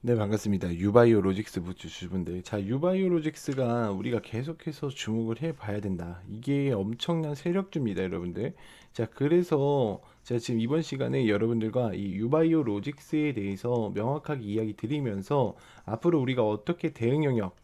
네 반갑습니다. 유바이오 로직스 부주주분들. 자 유바이오 로직스가 우리가 계속해서 주목을 해봐야 된다. 이게 엄청난 세력주입니다, 여러분들. 자 그래서 제가 지금 이번 시간에 여러분들과 이 유바이오 로직스에 대해서 명확하게 이야기 드리면서 앞으로 우리가 어떻게 대응 영역 아,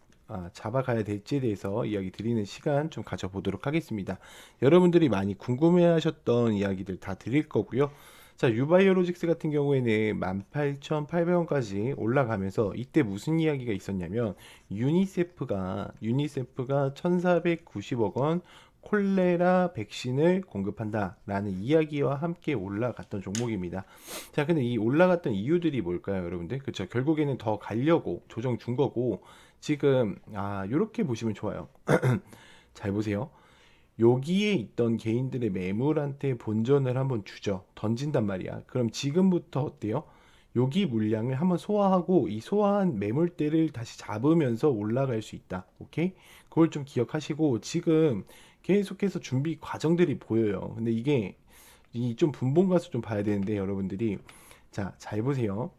잡아가야 될지에 대해서 이야기 드리는 시간 좀 가져보도록 하겠습니다. 여러분들이 많이 궁금해하셨던 이야기들 다 드릴 거고요. 자, 유바이오로직스 같은 경우에는 18,800원까지 올라가면서 이때 무슨 이야기가 있었냐면 유니세프가 유니세프가 1,490억 원 콜레라 백신을 공급한다라는 이야기와 함께 올라갔던 종목입니다. 자, 근데 이 올라갔던 이유들이 뭘까요, 여러분들? 그렇죠. 결국에는 더 가려고 조정 준 거고 지금 아, 요렇게 보시면 좋아요. 잘 보세요. 여기에 있던 개인들의 매물한테 본전을 한번 주죠. 던진단 말이야. 그럼 지금부터 어때요? 여기 물량을 한번 소화하고 이 소화한 매물대를 다시 잡으면서 올라갈 수 있다. 오케이? 그걸 좀 기억하시고 지금 계속해서 준비 과정들이 보여요. 근데 이게 이 좀 분봉 가서 좀 봐야 되는데 여러분들이 자, 잘 보세요.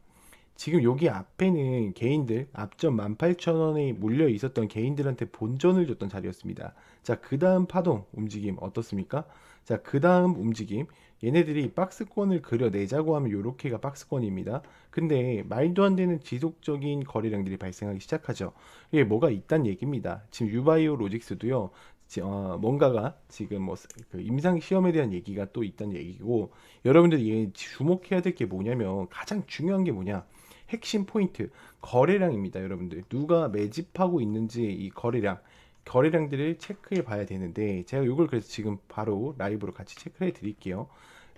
지금 여기 앞에는 개인들 앞전 18,000원에 물려 있었던 개인들한테 본전을 줬던 자리였습니다. 자, 그 다음 파동 움직임 어떻습니까? 자, 그 다음 움직임 얘네들이 박스권을 그려내자고 하면 요렇게가 박스권입니다. 근데 말도 안 되는 지속적인 거래량들이 발생하기 시작하죠. 이게 뭐가 있단 얘기입니다. 지금 유바이오 로직스도요. 지- 어, 뭔가가 지금 뭐 그 임상 시험에 대한 얘기가 또 있다는 얘기고 여러분들이 얘 주목해야 될 게 뭐냐면 가장 중요한 게 뭐냐 핵심 포인트 거래량입니다 여러분들. 누가 매집하고 있는지 이 거래량 거래량들을 체크해 봐야 되는데 제가 이걸 그래서 지금 바로 라이브로 같이 체크해 드릴게요.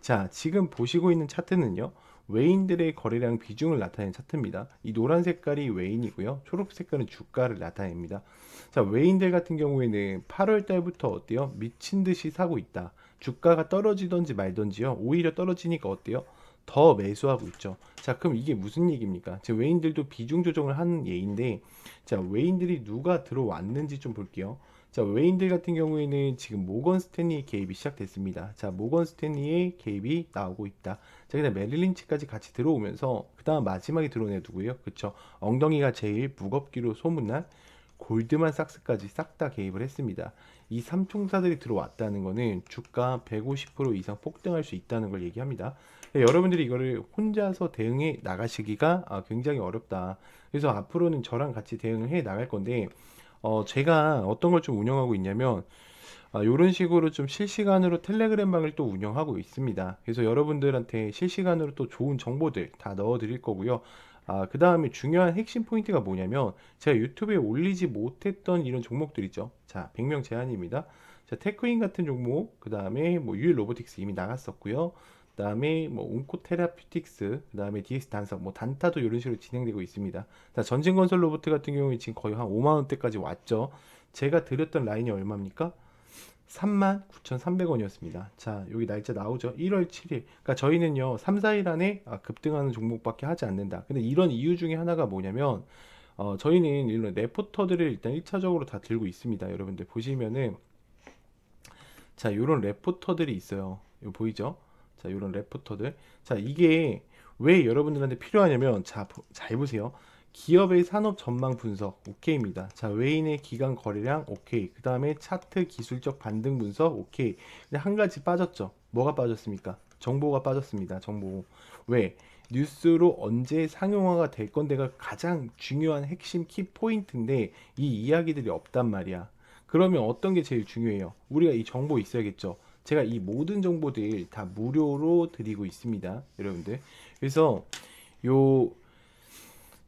자 지금 보시고 있는 차트는요 외인들의 거래량 비중을 나타내는 차트입니다. 이 노란 색깔이 외인이고요 초록 색깔은 주가를 나타냅니다. 자 외인들 같은 경우에는 8월 달부터 어때요? 미친 듯이 사고 있다. 주가가 떨어지던지 말던지요. 오히려 떨어지니까 어때요 더 매수하고 있죠. 자, 그럼 이게 무슨 얘기입니까? 지금 외인들도 비중 조정을 하는 예인데, 자, 외인들이 누가 들어왔는지 좀 볼게요. 자, 외인들 같은 경우에는 지금 모건 스탠리의 개입이 시작됐습니다. 자, 모건 스탠리의 개입이 나오고 있다. 자, 그다음 메릴린치까지 같이 들어오면서 그다음 마지막에 들어온 애 누구예요? 그쵸? 엉덩이가 제일 무겁기로 소문난 골드만삭스까지 싹 다 개입을 했습니다. 이 삼총사들이 들어왔다는 거는 주가 150% 이상 폭등할 수 있다는 걸 얘기합니다. 네, 여러분들이 이거를 혼자서 대응해 나가시기가 아, 굉장히 어렵다. 그래서 앞으로는 저랑 같이 대응을 해 나갈 건데, 어, 제가 어떤 걸 좀 운영하고 있냐면, 아, 이런 식으로 좀 실시간으로 텔레그램 방을 또 운영하고 있습니다. 그래서 여러분들한테 실시간으로 또 좋은 정보들 다 넣어 드릴 거고요. 아, 그 다음에 중요한 핵심 포인트가 뭐냐면, 제가 유튜브에 올리지 못했던 이런 종목들 있죠. 자, 100명 제한입니다. 자, 테크인 같은 종목, 그 다음에 뭐 유일 로보틱스 이미 나갔었고요. 그다음에 뭐 온코테라퓨틱스, 그다음에 DS 단석, 뭐 단타도 이런 식으로 진행되고 있습니다. 자, 전진건설 로봇 같은 경우에 지금 거의 한 5만 원대까지 왔죠. 제가 드렸던 라인이 얼마입니까? 39,300원이었습니다. 자, 여기 날짜 나오죠. 1월 7일. 그러니까 저희는요, 3, 4일 안에 아, 급등하는 종목밖에 하지 않는다. 근데 이런 이유 중에 하나가 뭐냐면, 어, 저희는 이런 레포터들을 일단 1차적으로 다 들고 있습니다. 여러분들 보시면은, 자, 이런 레포터들이 있어요. 보이죠? 자, 이런 레포터들. 자, 이게 왜 여러분들한테 필요하냐면, 자, 보- 잘 보세요. 기업의 산업 전망 분석, 오케이입니다. 자, 외인의 기간 거래량, 오케이. 그 다음에 차트 기술적 반등 분석, 오케이. 근데 한 가지 빠졌죠. 뭐가 빠졌습니까? 정보가 빠졌습니다. 정보. 왜? 뉴스로 언제 상용화가 될 건데가 가장 중요한 핵심 키 포인트인데 이 이야기들이 없단 말이야. 그러면 어떤 게 제일 중요해요? 우리가 이 정보 있어야겠죠. 제가 이 모든 정보들 다 무료로 드리고 있습니다. 여러분들. 그래서 요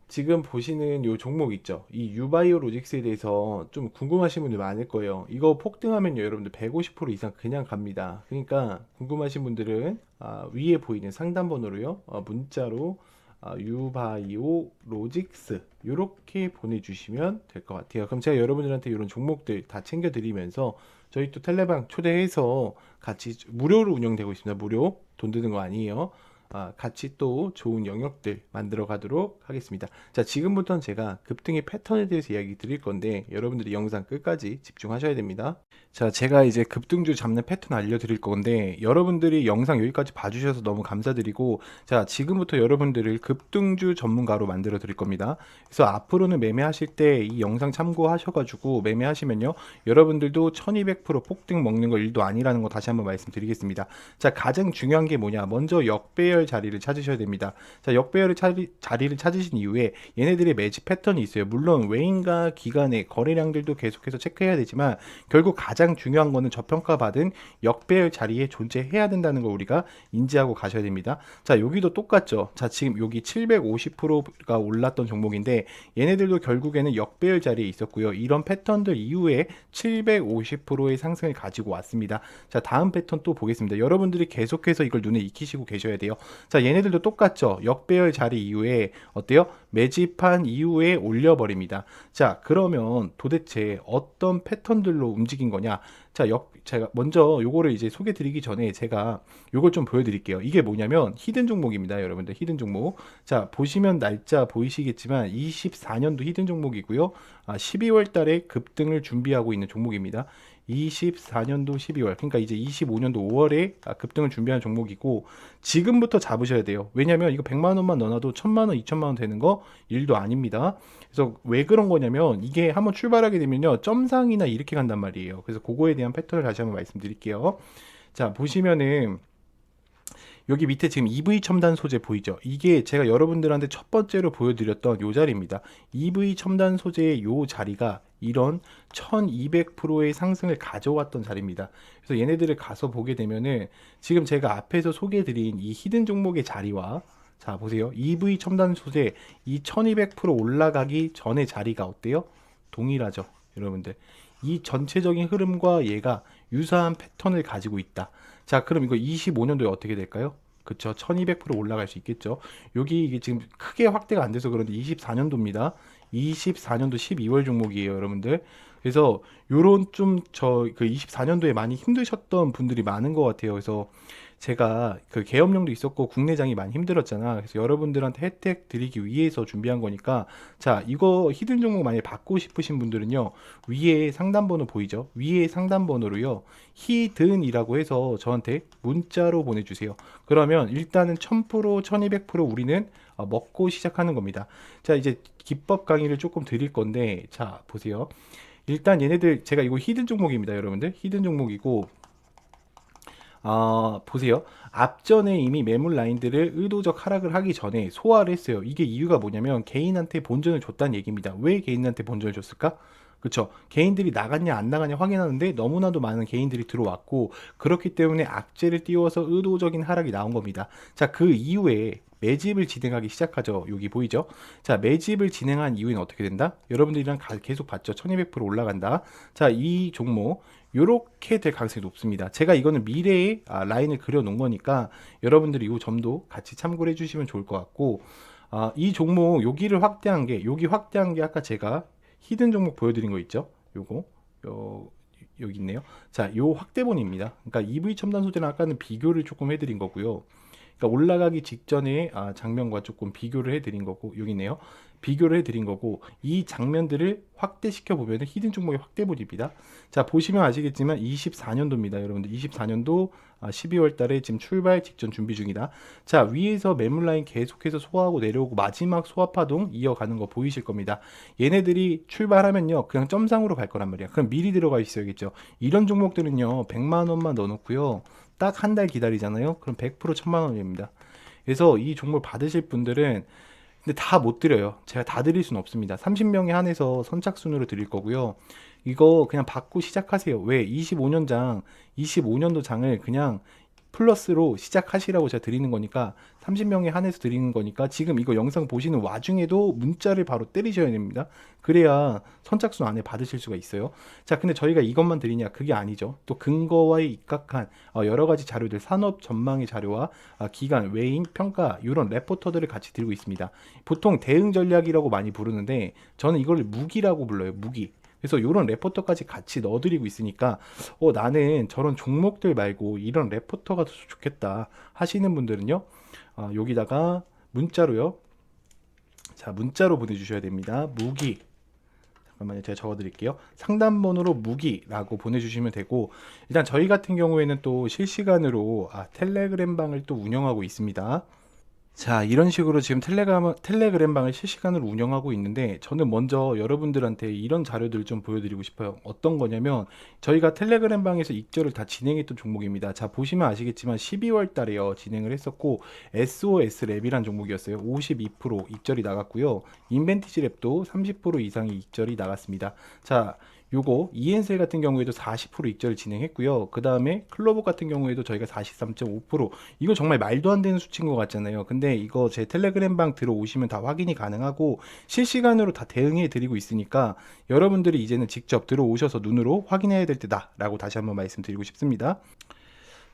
지금 보시는 요 종목 있죠. 이 유바이오 로직스에 대해서 좀 궁금하신 분들 많을 거예요. 이거 폭등하면요, 여러분들 150% 이상 그냥 갑니다. 그러니까 궁금하신 분들은 아, 위에 보이는 상담 번호로요, 어, 문자로 아, 유바이오 로직스 이렇게 보내주시면 될 것 같아요. 그럼 제가 여러분들한테 이런 종목들 다 챙겨드리면서 저희 또 텔레방 초대해서 같이 무료로 운영되고 있습니다. 무료 돈 드는 거 아니에요. 아, 같이 또 좋은 영역들 만들어 가도록 하겠습니다. 자, 지금부터는 제가 급등의 패턴에 대해서 이야기 드릴 건데 여러분들이 영상 끝까지 집중하셔야 됩니다. 자, 제가 이제 급등주 잡는 패턴 알려드릴 건데 여러분들이 영상 여기까지 봐주셔서 너무 감사드리고 자, 지금부터 여러분들을 급등주 전문가로 만들어 드릴 겁니다. 그래서 앞으로는 매매하실 때 이 영상 참고하셔가지고 매매하시면요 여러분들도 1200% 폭등 먹는 거 일도 아니라는 거 다시 한번 말씀드리겠습니다. 자, 가장 중요한 게 뭐냐? 먼저 역배열 자리를 찾으셔야 됩니다. 자, 역배열을 자리, 자리를 찾으신 이후에 얘네들의 매집 패턴이 있어요. 물론 외인과 기관의 거래량들도 계속해서 체크해야 되지만 결국 가장 중요한 거는 저평가받은 역배열 자리에 존재해야 된다는 걸 우리가 인지하고 가셔야 됩니다. 자, 여기도 똑같죠. 자, 지금 여기 750%가 올랐던 종목인데 얘네들도 결국에는 역배열 자리에 있었고요. 이런 패턴들 이후에 750%의 상승을 가지고 왔습니다. 자, 다음 패턴 또 보겠습니다. 여러분들이 계속해서 이걸 눈에 익히시고 계셔야 돼요. 자, 얘네들도 똑같죠. 역배열 자리 이후에 어때요? 매집한 이후에 올려버립니다. 자, 그러면 도대체 어떤 패턴들로 움직인 거냐? 자, 역, 제가 먼저 요거를 이제 소개 드리기 전에 제가 요걸 좀 보여드릴게요. 이게 뭐냐면 히든 종목입니다. 여러분들 히든 종목. 자, 보시면 날짜 보이시겠지만 24년도 히든 종목이고요. 아, 12월 달에 급등을 준비하고 있는 종목입니다. 24년도 12월 그러니까 이제 25년도 5월에 아, 급등을 준비하는 종목이고 지금부터 잡으셔야 돼요. 왜냐면 이거 100만 원만 넣어놔도 1000만 원 2천만 원 되는 거 일도 아닙니다. 그래서 왜 그런 거냐면 이게 한번 출발하게 되면요 점상이나 이렇게 간단 말이에요. 그래서 그거에 대한 패턴을 다시 한번 말씀드릴게요. 자 보시면은 여기 밑에 지금 EV 첨단 소재 보이죠? 이게 제가 여러분들한테 첫 번째로 보여드렸던 요 자리입니다. EV 첨단 소재의 요 자리가 이런 1200%의 상승을 가져왔던 자리입니다. 그래서 얘네들을 가서 보게 되면은 지금 제가 앞에서 소개해드린 이 히든 종목의 자리와 자 보세요. EV 첨단 소재 이 1200% 올라가기 전의 자리가 어때요? 동일하죠. 여러분들. 이 전체적인 흐름과 얘가 유사한 패턴을 가지고 있다. 자, 그럼 이거 25년도에 어떻게 될까요? 그쵸. 1200% 올라갈 수 있겠죠. 여기 이게 지금 크게 확대가 안 돼서 그런데 24년도입니다. 24년도 12월 종목이에요, 여러분들. 그래서 요런 좀 저 그 24년도에 많이 힘드셨던 분들이 많은 것 같아요. 그래서 제가 그 계엄령도 있었고 국내장이 많이 힘들었잖아. 그래서 여러분들한테 혜택 드리기 위해서 준비한 거니까 자 이거 히든 종목 많이 받고 싶으신 분들은요 위에 상담 번호 보이죠? 위에 상담 번호로요 히든이라고 해서 저한테 문자로 보내주세요. 그러면 일단은 1000% 1200% 우리는 어, 먹고 시작하는 겁니다. 자 이제 기법 강의를 조금 드릴 건데 자 보세요. 일단 얘네들 제가 이거 히든 종목입니다, 여러분들. 히든 종목이고 아, 보세요. 앞전에 이미 매물 라인들을 의도적 하락을 하기 전에 소화를 했어요. 이게 이유가 뭐냐면 개인한테 본전을 줬다는 얘기입니다. 왜 개인한테 본전을 줬을까? 그쵸. 개인들이 나갔냐 안 나갔냐 확인하는데 너무나도 많은 개인들이 들어왔고 그렇기 때문에 악재를 띄워서 의도적인 하락이 나온 겁니다. 자, 그 이후에 매집을 진행하기 시작하죠. 여기 보이죠? 자, 매집을 진행한 이후에는 어떻게 된다? 여러분들이랑 계속 봤죠. 1200% 올라간다. 자, 이 종목 요렇게 될 가능성이 높습니다. 제가 이거는 미래의 아, 라인을 그려 놓은 거니까 여러분들이 이 점도 같이 참고를 해 주시면 좋을 것 같고 아, 이 종목 여기를 확대한 게 여기 확대한 게 아까 제가 히든 종목 보여드린 거 있죠? 요거 요 여기 있네요. 자, 요 확대본입니다. 그러니까 EV 첨단 소재랑 아까는 비교를 조금 해드린 거고요. 그러니까 올라가기 직전에 아, 장면과 조금 비교를 해드린 거고 여기 있네요. 비교를 해드린 거고 이 장면들을 확대시켜 보면 히든 종목의 확대본입니다. 자 보시면 아시겠지만 24년도입니다, 여러분들. 24년도 12월 아, 달에 지금 출발 직전 준비 중이다. 자 위에서 매물 라인 계속해서 소화하고 내려오고 마지막 소화 파동 이어가는 거 보이실 겁니다. 얘네들이 출발하면요 그냥 점상으로 갈 거란 말이야. 그럼 미리 들어가 있어야겠죠. 이런 종목들은요 100만 원만 넣어놓고요. 딱 한 달 기다리잖아요. 그럼 100% 1000만 원입니다. 그래서 이 종목 받으실 분들은 근데 다 못 드려요. 제가 다 드릴 수는 없습니다. 30명에 한해서 선착순으로 드릴 거고요. 이거 그냥 받고 시작하세요. 왜? 25년장, 25년도 장을 그냥 플러스로 시작하시라고 제가 드리는 거니까 30명에 한해서 드리는 거니까 지금 이거 영상 보시는 와중에도 문자를 바로 때리셔야 됩니다. 그래야 선착순 안에 받으실 수가 있어요. 자, 근데 저희가 이것만 드리냐? 그게 아니죠. 또 근거와의 입각한 어, 여러 가지 자료들, 산업 전망의 자료와 아, 기간, 외인, 평가 이런 레포터들을 같이 들고 있습니다. 보통 대응 전략이라고 많이 부르는데 저는 이걸 무기라고 불러요. 무기. 그래서 이런 레포터까지 같이 넣어드리고 있으니까 어 나는 저런 종목들 말고 이런 레포터가 더 좋겠다 하시는 분들은요 아, 여기다가 문자로요. 자 문자로 보내주셔야 됩니다. 무기. 잠깐만요. 제가 적어드릴게요. 상담번호로 무기라고 보내주시면 되고 일단 저희 같은 경우에는 또 실시간으로 아, 텔레그램 방을 또 운영하고 있습니다 자, 이런 식으로 지금 텔레그램, 텔레그램 방을 실시간으로 운영하고 있는데, 저는 먼저 여러분들한테 이런 자료들을 좀 보여드리고 싶어요. 어떤 거냐면, 저희가 텔레그램 방에서 익절을 다 진행했던 종목입니다. 자, 보시면 아시겠지만, 12월 달에요. 진행을 했었고, SOS 랩이란 종목이었어요. 52% 익절이 나갔고요. 인벤티지 랩도 30% 이상의 익절이 나갔습니다. 자, 요거 이엔셀 같은 경우에도 40% 익절을 진행했고요. 그 다음에 클로버 같은 경우에도 저희가 43.5% 이거 정말 말도 안 되는 수치인 것 같잖아요. 근데 이거 제 텔레그램 방 들어오시면 다 확인이 가능하고 실시간으로 다 대응해 드리고 있으니까 여러분들이 이제는 직접 들어오셔서 눈으로 확인해야 될 때다라고 다시 한번 말씀드리고 싶습니다.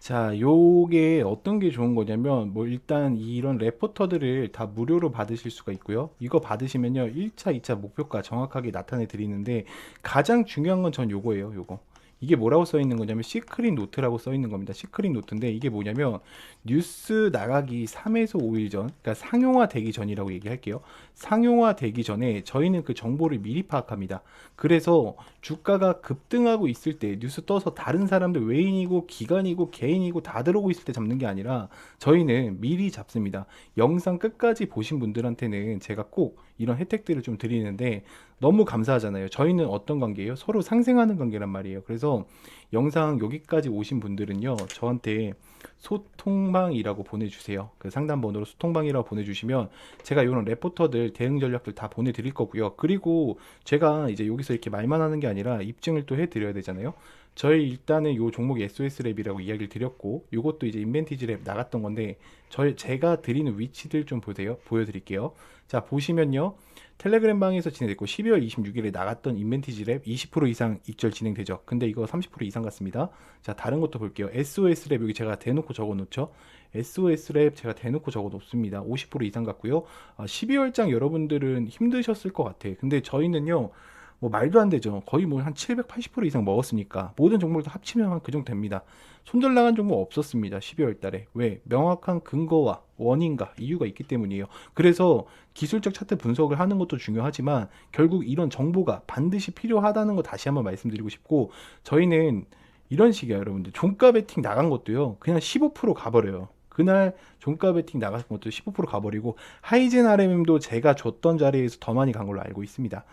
자, 요게 어떤 게 좋은 거냐면, 뭐, 일단 이런 레포터들을 다 무료로 받으실 수가 있고요. 이거 받으시면요, 1차, 2차 목표가 정확하게 나타내 드리는데, 가장 중요한 건 전 요거예요, 요거. 이게 뭐라고 써 있는 거냐면, 시크릿 노트라고 써 있는 겁니다. 시크릿 노트인데, 이게 뭐냐면, 뉴스 나가기 3에서 5일 전, 그러니까 상용화 되기 전이라고 얘기할게요. 상용화 되기 전에 저희는 그 정보를 미리 파악합니다. 그래서 주가가 급등하고 있을 때 뉴스 떠서 다른 사람들 외인이고 기관이고 개인이고 다 들어오고 있을 때 잡는 게 아니라 저희는 미리 잡습니다. 영상 끝까지 보신 분들한테는 제가 꼭 이런 혜택들을 좀 드리는데 너무 감사하잖아요. 저희는 어떤 관계예요? 서로 상생하는 관계란 말이에요. 그래서 영상 여기까지 오신 분들은요, 저한테 소통방이라고 보내주세요. 그 상담 번호로 소통방이라고 보내주시면 제가 이런 레포터들 대응 전략들 다 보내드릴 거고요. 그리고 제가 이제 여기서 이렇게 말만 하는 게 아니라 입증을 또 해드려야 되잖아요. 저희 일단은 요 종목이 SOS 랩이라고 이야기를 드렸고, 요것도 이제 인벤티지 랩 나갔던 건데, 저희 제가 드리는 위치들 좀 보세요. 보여드릴게요. 자 보시면요. 텔레그램 방에서 진행됐고 12월 26일에 나갔던 인벤티지 랩 20% 이상 익절 진행되죠. 근데 이거 30% 이상 같습니다. 자 다른 것도 볼게요. SOS 랩 여기 제가 대놓고 적어 놓죠. SOS 랩 제가 대놓고 적어 놓습니다. 50% 이상 같고요. 아, 12월장 여러분들은 힘드셨을 것 같아. 근데 저희는요. 뭐 말도 안 되죠. 거의 뭐 한 780% 이상 먹었으니까 모든 종목을 다 합치면 그 정도 됩니다. 손절 나간 종목 없었습니다. 12월 달에. 왜? 명확한 근거와 원인과 이유가 있기 때문이에요. 그래서 기술적 차트 분석을 하는 것도 중요하지만 결국 이런 정보가 반드시 필요하다는 거 다시 한번 말씀드리고 싶고 저희는 이런 식이에요, 여러분들. 종가 베팅 나간 것도요. 그냥 15% 가버려요. 그날 종가 베팅 나간 것도 15% 가버리고 하이젠 RMM도 제가 줬던 자리에서 더 많이 간 걸로 알고 있습니다.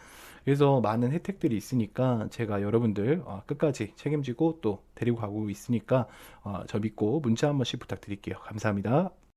그래서 많은 혜택들이 있으니까 제가 여러분들 어, 끝까지 책임지고 또 데리고 가고 있으니까 어, 저 믿고 문자 한 번씩 부탁드릴게요. 감사합니다.